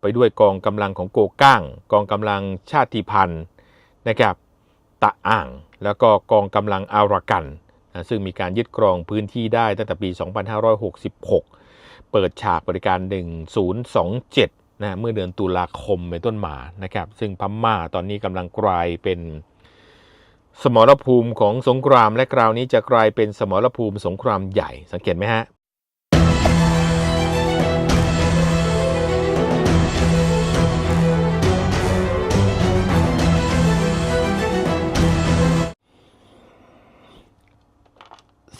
ไปด้วยกองกำลังของโกก้าง กองกำลังชาติพันธุ์นะครับตะอ่าง แล้วก็กองกำลังอารากันนะซึ่งมีการยึดครองพื้นที่ได้ตั้งแต่ปี 2566 เปิดฉากบริการ 1027นะเมื่อเดือนตุลาคมเป็นต้นมานะครับ ซึ่งพม่าตอนนี้กำลังกลายเป็นสมรภูมิของสงครามและคราวนี้จะกลายเป็นสมรภูมิสงครามใหญ่สังเกตไหมฮะ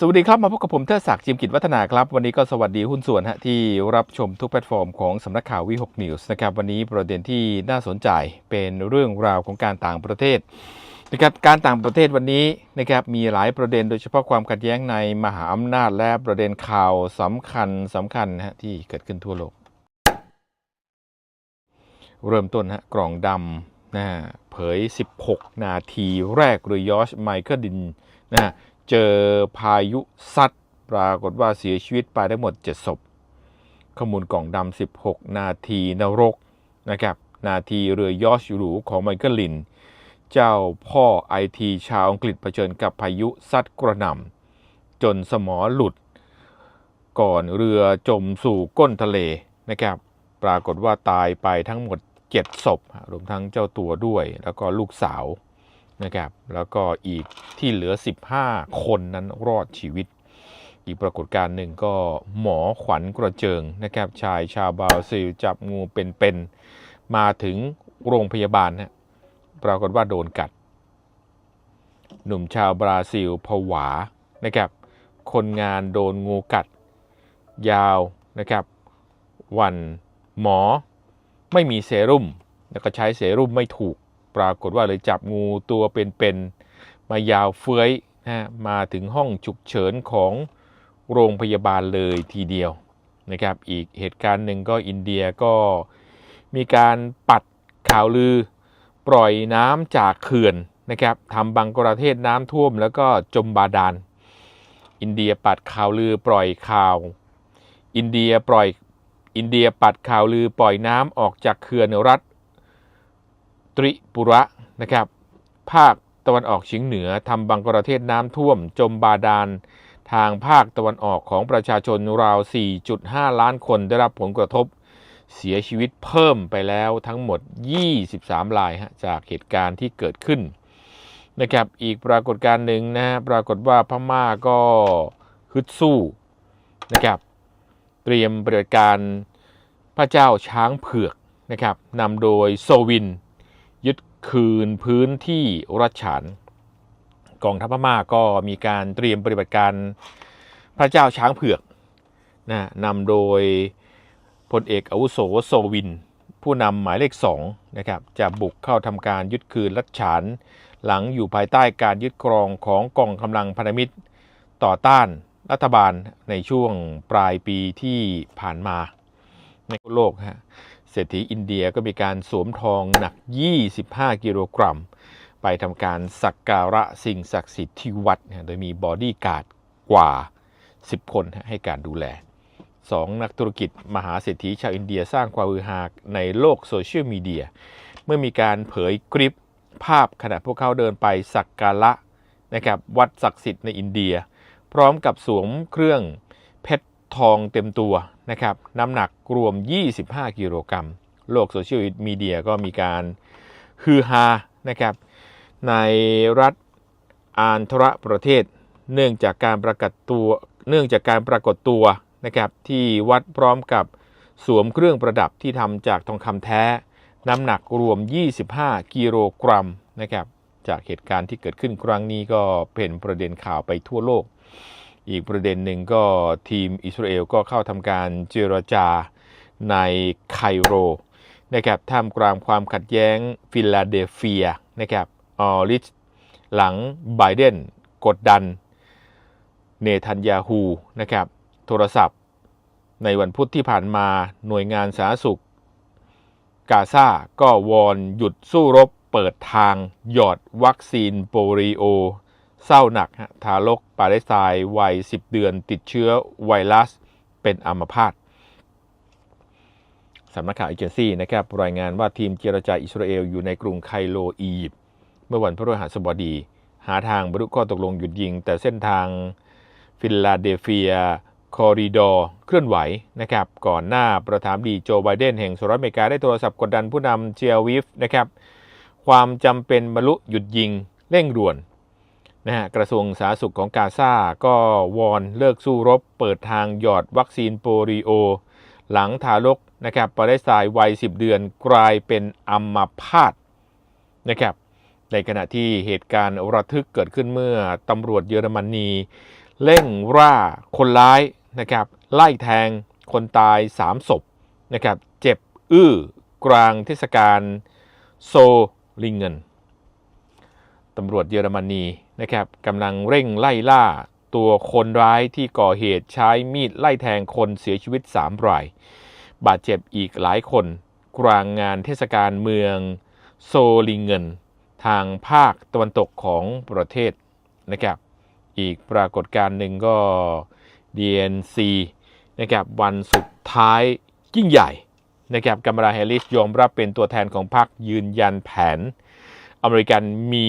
สวัสดีครับ มาพบกับผมเทอศักดิ์จิมกิจวัฒนาครับ วันนี้ก็สวัสดีหุ้นส่วนฮะที่รับชมทุกแพลตฟอร์มของสำนักข่าววิหกนิวส์นะครับ วันนี้ประเด็นที่น่าสนใจเป็นเรื่องราวของการต่างประเทศนะครับการต่างประเทศวันนี้นะครับมีหลายประเด็นโดยเฉพาะความขัดแย้งในมหาอำนาจและประเด็นข่าวสำคัญสำคัญฮะที่เกิดขึ้นทั่วโลก เริ่มต้นฮะกล่องดำนะเผย 16 นาทีแรกเรือยอชไมเคิลดินนะ เจอพายุซัดปรากฏว่าเสียชีวิตไปทั้หมด 7 ศพข้อมูลกล่องดำ 16 นาทีนรกนะครับ นาทีเรือยอชหรูของไมเคิลลิน เจ้าพ่อไอทีชาวอังกฤษเผชิญกับพายุซัดกระหน่ำจนสมอหลุด ก่อนเรือจมสู่ก้นทะเลนะครับ ปรากฏว่าตายไปทั้งหมด 7 ศพ รวมทั้งเจ้าตัวด้วย แล้วก็ลูกสาว นะครับแล้วก็อีกที่เหลือ 15 คนนั้นรอดชีวิต อีกปรากฏการณ์หนึ่งก็หมอขวัญกระเจิงนะครับชายชาวบราซิลจับงูเป็นๆมาถึงโรงพยาบาลนะปรากฏว่าโดนกัด หนุ่มชาวบราซิลผวานะครับคนงานโดนงูกัด ยาวนะครับ วันหมอไม่มีเซรุ่มแล้วก็ใช้เซรุ่มไม่ถูก ปรากฏว่าเลยจับงูตัวเป็นๆมายาวเฟื้อยนะมาถึงห้องฉุกเฉินของโรงพยาบาลเลยทีเดียวนะครับ อีกเหตุการณ์หนึ่งก็อินเดียก็มีการปัดข่าวลือปล่อยน้ำจากเขื่อนนะครับทำบังกลาเทศน้ำท่วมแล้วก็จมบาดาล อินเดียปัดข่าวลือปล่อยข่าว อินเดียปล่อยอินเดียปัดข่าวลือปล่อยน้ำออกจากเขื่อนรัฐ ตริปุระนะครับ ภาคตะวันออกเฉียงเหนือทำบังกลาเทศน้ำท่วม จมบาดาล ทางภาคตะวันออกของประชาชนราว 4.5 ล้านคนได้รับผลกระทบ เสียชีวิตเพิ่มไปแล้วทั้งหมด 23รายจากเหตุการณ์ที่เกิดขึ้นนะครับอีกปรากฏการณ์หนึ่งนะฮะปรากฏว่าพม่าก็ฮึดสู้นะครับเตรียมปฏิบัติการพระเจ้าช้างเผือกนะครับนำโดยโซวิน ยึดคืนพื้นที่รัชฉานกองทัพพม่าก็มีการเตรียมปฏิบัติการพระเจ้าช้างเผือกนะนำโดยพลเอกอาวุโสโซวิน ผู้นำหมายเลข2นะครับจะบุกเข้าทำการยึดคืนรัชฉาน หลังอยู่ภายใต้การยึดครองของกองกำลังพันธมิตรต่อต้านรัฐบาลในช่วงปลายปีที่ผ่านมาในโลกฮะ เศรษฐีอินเดียก็มีการสวมทองหนัก 25 กิโลกรัม ไปทำการสักการะสิ่งศักดิ์สิทธิ์ที่วัดนะโดยมีบอดี้การ์ดกว่า 10 คนให้การดูแล 2 นักธุรกิจมหาเศรษฐีชาวอินเดียสร้างความฮือฮาในโลกโซเชียลมีเดีย เมื่อมีการเผยคลิปภาพขณะพวกเขาเดินไปสักการะนะครับวัดศักดิ์สิทธิ์ในอินเดีย พร้อมกับสวมเครื่องเพชร ทองเต็มตัวนะครับน้ำหนักรวม 25 กิโลกรัม โลกโซเชียลมีเดียก็มีการฮือฮานะครับในรัฐอานทรประเทศ เนื่องจากการประกาศตัวเนื่องจากการปรากฏตัวนะครับที่วัดพร้อมกับสวมเครื่องประดับที่ทำจากทองคำแท้ น้ำหนักรวม 25 กิโลกรัมนะครับจากเหตุการณ์ที่เกิดขึ้นครั้งนี้ก็เป็นประเด็นข่าวไปทั่วโลก อีกประเด็นหนึ่งก็ทีมอิสราเอลก็เข้าทำการเจรจาในไคโรนะครับท่ามกลางความขัดแย้งฟิลาเดลเฟียนะครับออริชหลังไบเดนกดดันเนทันยาฮูนะครับโทรศัพท์ ในวันพุธที่ผ่านมาหน่วยงานสาธารณสุข กาซาก็วอนหยุดสู้รบเปิดทางหยอดวัคซีนโปลิโอ เศร้าหนักฮะทารกปาเลสไตน์วัย 10 เดือน ติดเชื้อไวรัส เป็นอัมพาตสำนักข่าวเอเจนซี่นะครับรายงานว่าทีมเจรจาอิสราเอลอยู่ในกรุงไคโรอียิปต์เมื่อวันพฤหัสบดี หาทางบรรลุข้อตกลงหยุดยิง แต่เส้นทางฟิลาเดลเฟียคอริดอร์เคลื่อนไหวนะครับก่อนหน้าประธานดีโจไบเดนแห่งสหรัฐอเมริกาได้โทรศัพท์กดดันผู้นำเจียวิฟนะครับความจำเป็นบรรลุหยุดยิงเร่งด่วน นะฮะกระทรวงสาธารณสุขของกาซาก็วอนเลิกสู้รบ เปิดทางหยอดวัคซีนโปลิโอ หลังทารกนะครับปาเลสไตน์วัย 10 เดือนกลายเป็นอัมพาตนะครับในขณะที่เหตุการณ์ระทึกเกิดขึ้นเมื่อตำรวจเยอรมนีเร่งร่าคนร้ายนะครับไล่แทงคนตาย 3 ศพนะครับเจ็บอื้อกลางเทศกาลโซลิงเงินตำรวจเยอรมนี นะครับกำลังเร่งไล่ล่าตัวคนร้ายที่ก่อเหตุใช้มีดไล่แทงคนเสียชีวิต 3 ราย บาดเจ็บอีกหลายคน กลางงานเทศกาลเมืองโซลิงเงิน ทางภาคตะวันตกของประเทศนะครับอีกปรากฏการณ์หนึ่งก็ DNC นะครับวันสุดท้ายยิ่งใหญ่นะครับกัมราแฮร์ริสยอมรับเป็นตัวแทนของพรรคยืนยันแผน อเมริกันมี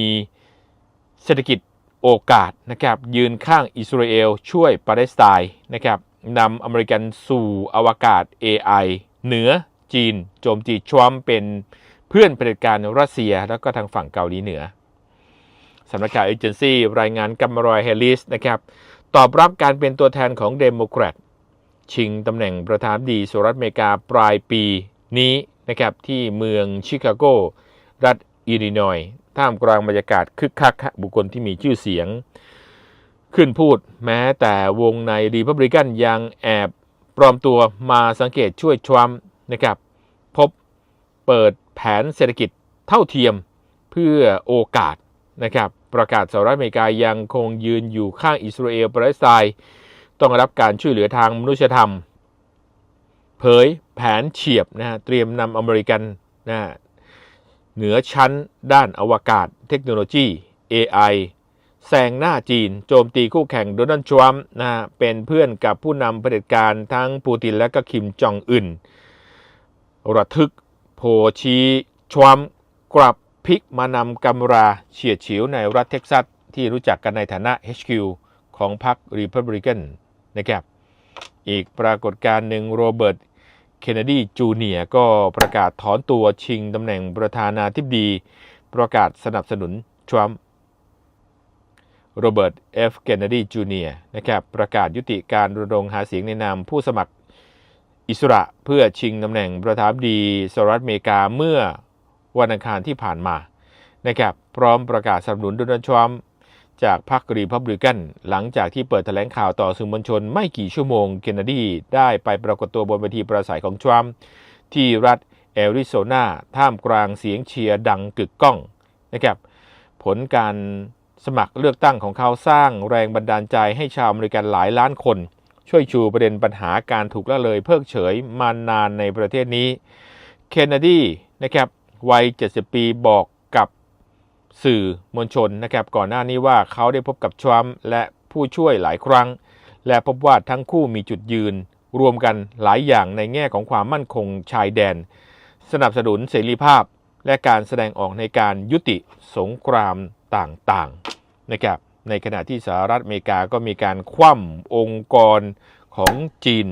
เศรษฐกิจโอกาสนะครับยืนข้างอิสราเอลช่วยปาเลสไตน์นะครับนำอเมริกันสู่อวกาศ AI เหนือจีน โจมตีทรัมป์เป็นเพื่อนเผด็จการรัสเซีย แล้วก็ทางฝั่งเกาหลีเหนือสำนักข่าวเอเจนซี่รายงานกัมรอยแฮร์ริสนะครับตอบรับการเป็นตัวแทนของเดโมแครตชิงตำแหน่งประธานดีสหรัฐอเมริกาปลายปีนี้นะครับที่เมืองชิคาโก รัฐอิลลินอย ท่ามกลางบรรยากาศคึกคักบุคคลที่มีชื่อเสียง ขึ้นพูดแม้แต่วงในรีพับลิกันยังแอบปลอมตัวมาสังเกตช่วยทรัมป์นะครับ พบเปิดแผนเศรษฐกิจเท่าเทียมเพื่อโอกาสนะครับประกาศสหรัฐอเมริกายังคงยืนอยู่ข้างอิสราเอลปาเลสไตน์ต้องรับการช่วยเหลือทางมนุษยธรรม เผยแผนเฉียบนะฮะเตรียมนำอเมริกันนะ เหนือชั้นด้านอวกาศเทคโนโลยี AI แซงหน้าจีน โจมตีคู่แข่งโดนัลด์ทรัมป์นะเป็นเพื่อนกับผู้นำเผด็จการทั้งปูตินและก็คิมจองอึนระทึกโผชีทรัมป์กลับพลิกมานำกำราเฉียดฉิวในรัฐเท็กซัส ที่รู้จักกันในฐานะ HQ ของพรรครีพับลิกันนะครับอีกปรากฏการณ์หนึ่งโรเบิร์ต เคนเนดีจูเนียก็ประกาศถอนตัวชิงตำแหน่งประธานาธิบดี ประกาศสนับสนุนทรัมป์โรเบิร์ตเอฟเคนเนดีจูเนียนะครับประกาศยุติการรณรงค์หาเสียงในนามผู้สมัครอิสระเพื่อชิงตำแหน่งประธานาธิบดีสหรัฐอเมริกาเมื่อวันอังคารที่ผ่านมานะครับพร้อมประกาศสนับสนุนโดนัลด์ทรัมป์ จากพรรครีพับลิกันหลังจากที่เปิดแถลงข่าวต่อสื่อมวลชนไม่กี่ชั่วโมง เคนเนดีได้ไปปรากฏตัวบนเวทีปราศัยของทรัมป์ที่รัฐแอริโซนาท่ามกลางเสียงเชียร์ดังกึกก้องนะครับผลการสมัครเลือกตั้งของเขาสร้างแรงบันดาลใจให้ชาวอเมริกันหลายล้านคน ช่วยชูประเด็นปัญหาการถูกละเลยเพิกเฉยมานานในประเทศนี้เคนเนดีนะครับวัย 70 ปีบอกกับ สื่อมวลชนนะครับก่อนหน้านี้ว่าเขาได้พบกับทรัมป์และผู้ช่วยหลายครั้ง และพบว่าทั้งคู่มีจุดยืน รวมกันหลายอย่างในแง่ของความมั่นคงชายแดน สนับสนุนเสรีภาพ และการแสดงออกในการยุติสงครามต่างๆนะครับในขณะที่สหรัฐอเมริกาก็มีการคว่ำองค์กรของจีน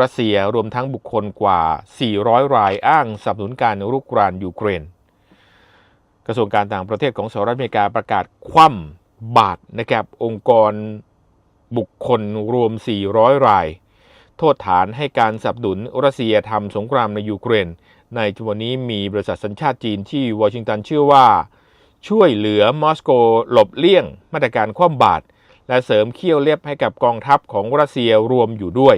รัสเซียรวมทั้งบุคคลกว่า 400 รายอ้างสนับสนุนการรุกรานยูเครน กระทรวงการต่างประเทศของสหรัฐอเมริกาประกาศคว่ำบาตรนะครับองค์กรบุคคลรวม 400 ราย โทษฐานให้การสนับสนุนรัสเซียทำสงครามในยูเครน ในจำนวนนี้มีบริษัทสัญชาติจีนที่วอชิงตันเชื่อว่า ช่วยเหลือมอสโกหลบเลี่ยง มาตรการคว่ำบาตรและเสริมเขี้ยวเล็บให้กับกองทัพของรัสเซียรวมอยู่ด้วย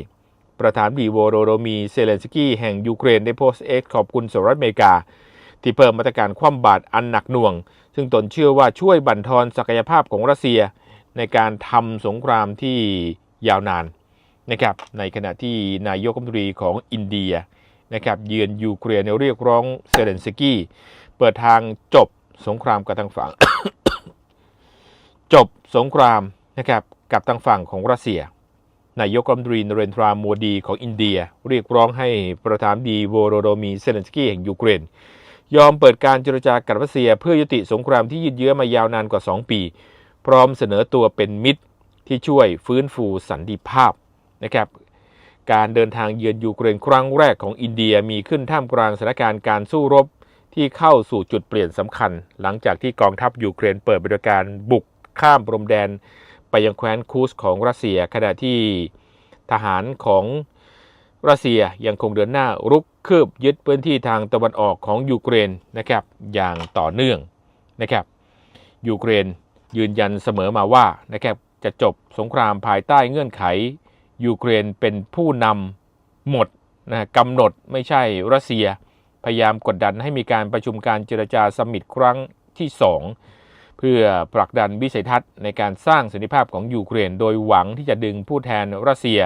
ประธานบีโวโรโดมีเซเลนสกี้แห่งยูเครนได้โพสต์เอ็กขอบคุณสหรัฐอเมริกา ที่เพิ่มมาตรการคว่ำบาตรอันหนักหน่วง ซึ่งตนเชื่อว่าช่วยบั่นทอนศักยภาพของรัสเซีย ในการทำสงครามที่ยาวนานนะครับในขณะที่นายกรัฐมนตรีของอินเดียนะครับเยือนยูเครนเรียกร้องเซเลนสกี้เปิดทางจบสงครามกับทางฝั่ง จบสงครามนะครับกับทางฝั่งของรัสเซีย นายกรัฐมนตรีนเรนทราโมดีของอินเดีย เรียกร้องให้ประธานดีโวโรโดมีเซเลนสกี้แห่งยูเครน ยอมเปิดการเจรจากับรัสเซีย เพื่อยุติสงครามที่ยืดเยื้อมายาวนานกว่า 2 ปี พร้อมเสนอตัวเป็นมิตรที่ช่วยฟื้นฟูสันติภาพนะครับการเดินทางเยือนยูเครนครั้งแรกของอินเดียมีขึ้นท่ามกลางสถานการณ์การสู้รบที่เข้าสู่จุดเปลี่ยนสำคัญ หลังจากที่กองทัพยูเครนเปิดบริการบุกข้ามพรมแดน ไปยังแคว้นคูสของรัสเซีย ขณะที่ทหารของรัสเซียยังคงเดินหน้ารุก คืบยึดพื้นที่ทางตะวันออกของยูเครนนะครับอย่างต่อเนื่องนะครับยูเครนยืนยันเสมอมาว่านะครับจะจบสงครามภายใต้เงื่อนไข ยูเครนเป็นผู้นำหมดนะกำหนดไม่ใช่รัสเซีย พยายามกดดันให้มีการประชุมการเจรจาสมิตครั้งที่ 2 เพื่อผลักดันวิสัยทัศน์ในการสร้างสันติภาพของยูเครน โดยหวังที่จะดึงผู้แทนรัสเซีย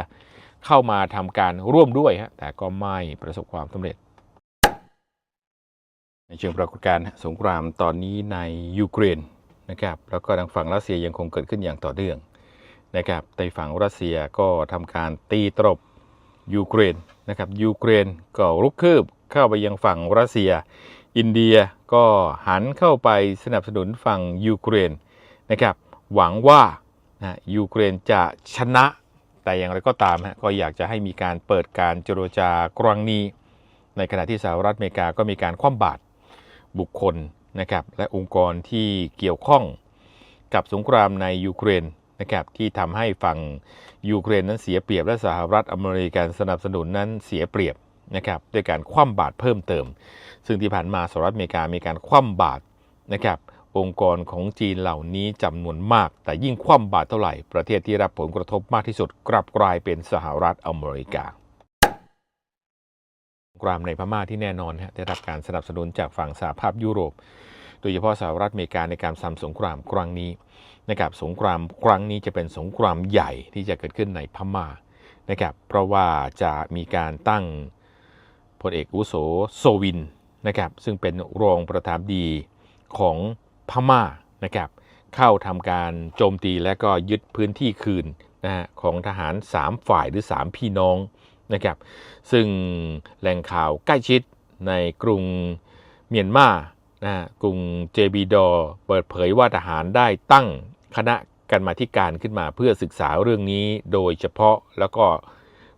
เข้ามาทำการร่วมด้วยฮะแต่ก็ไม่ประสบความสำเร็จ ในเชิงปรากฏการณ์สงครามตอนนี้ในยูเครนนะครับแล้วก็ทางฝั่งรัสเซียยังคงเกิดขึ้นอย่างต่อเนื่องนะครับในฝั่งรัสเซียก็ทำการตีตรบยูเครนนะครับยูเครนก็รุกคืบเข้าไปยังฝั่งรัสเซีย อินเดียก็หันเข้าไปสนับสนุนฝั่งยูเครนนะครับหวังว่านะยูเครนจะชนะ แต่อย่างไรก็ตามฮะก็อยากจะให้มีการเปิดการเจรจากรั้งนี้ ในขณะที่สหรัฐอเมริกาก็มีการคว่ำบาตรบุคคลนะครับและองค์กรที่เกี่ยวข้องกับสงครามในยูเครนนะครับที่ทำให้ฝั่งยูเครนนั้นเสียเปรียบและสหรัฐอเมริกันสนับสนุนนั้นเสียเปรียบนะครับด้วยการคว่ำบาตรเพิ่มเติม ซึ่งที่ผ่านมาสหรัฐอเมริกามีการคว่ำบาตรนะครับ องค์กรของจีนเหล่านี้จำนวนมาก แต่ยิ่งคว่ำบาตรเท่าไหร่ประเทศที่รับผลกระทบมากที่สุดกลับกลายเป็นสหรัฐอเมริกาสงครามในพม่าที่แน่นอนฮะได้รับการสนับสนุนจากฝั่งสหภาพยุโรป โดยเฉพาะสหรัฐอเมริกาในการทำสงครามครั้งนี้นะครับสงครามครั้งนี้จะเป็นสงครามใหญ่ที่จะเกิดขึ้นในพม่านะครับเพราะว่าจะมีการตั้งพลเอกอุโสโซวินนะครับซึ่งเป็นรองประธานดีของ พม่านะครับเข้าทำการโจมตีและก็ยึดพื้นที่คืนนะฮะของทหาร 3 ฝ่ายหรือ 3 พี่น้องนะครับซึ่งแหล่งข่าวใกล้ชิดในกรุงเมียนมานะฮะกรุงเจบีดอเปิดเผยว่าทหารได้ตั้งคณะกันมาธิการขึ้นมาเพื่อศึกษาเรื่องนี้โดยเฉพาะแล้วก็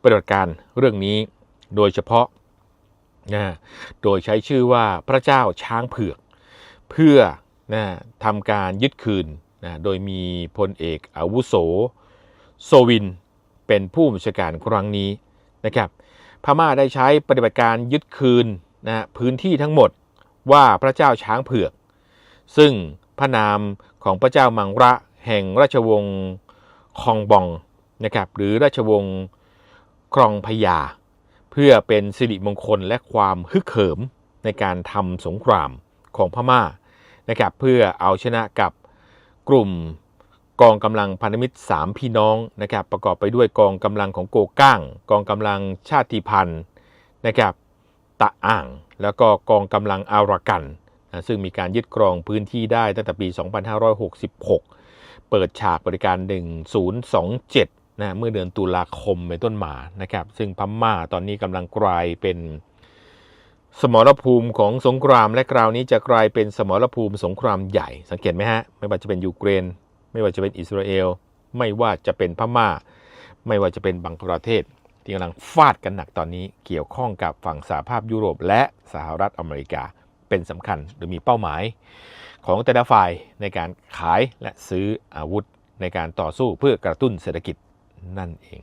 ปฏิบัติการเรื่องนี้โดยเฉพาะนะโดยใช้ชื่อว่าพระเจ้าช้างเผือก เพื่อ นะทำการยึดคืนนะโดยมีพลเอกอาวุโส โซวิน เป็นผู้บัญชาการครั้งนี้นะครับพม่าได้ใช้ปฏิบัติการยึดคืนนะพื้นที่ทั้งหมดว่าพระเจ้าช้างเผือก ซึ่งพระนามของพระเจ้ามังระแห่งราชวงศ์คองบองนะครับหรือราชวงศ์ครองพยา เพื่อเป็นสิริมงคลและความฮึกเหิมในการทำสงครามของพม่า นะครับเพื่อเอาชนะกับกลุ่มกองกำลังพันธมิตร 3 พี่น้องนะครับประกอบไปด้วยกองกำลังของโกก้าง กองกำลังชาติพันธุ์นะครับตะอ่าง แล้วก็กองกำลังอารากันนะซึ่งมีการยึดครองพื้นที่ได้ตั้งแต่ปี 2566 เปิดฉากบริการ 1027นะเมื่อเดือนตุลาคมเป็นต้นมานะครับซึ่งพม่าตอนนี้กำลังกลายเป็น สมรภูมิของสงครามและคราวนี้จะกลายเป็นสมรภูมิสงครามใหญ่ สังเกตไหมฮะ ไม่ว่าจะเป็นยูเครน ไม่ว่าจะเป็นอิสราเอล ไม่ว่าจะเป็นพม่า ไม่ว่าจะเป็นบางประเทศ ที่กำลังฟาดกันหนักตอนนี้ เกี่ยวข้องกับฝั่งสหภาพยุโรป และสหรัฐอเมริกาเป็นสำคัญหรือมีเป้าหมาย ของแต่ละฝ่ายในการขายและซื้ออาวุธในการต่อสู้เพื่อกระตุ้นเศรษฐกิจนั่นเอง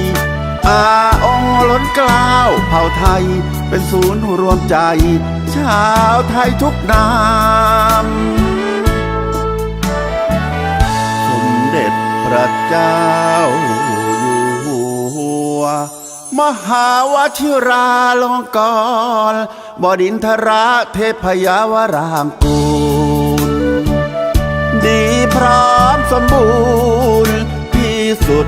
อาองค์ล้นกล้าวเผ่าไทย เป็นศูนย์รวมใจ ชาวไทยทุกนามสมเด็จพระเจ้าอยู่หัว มหาวชิราลงกรบดินทระเทพยาวรางกูล ดีพร้อมสมบูรณ์ที่สุด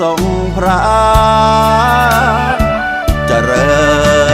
ทรงพระเจริญ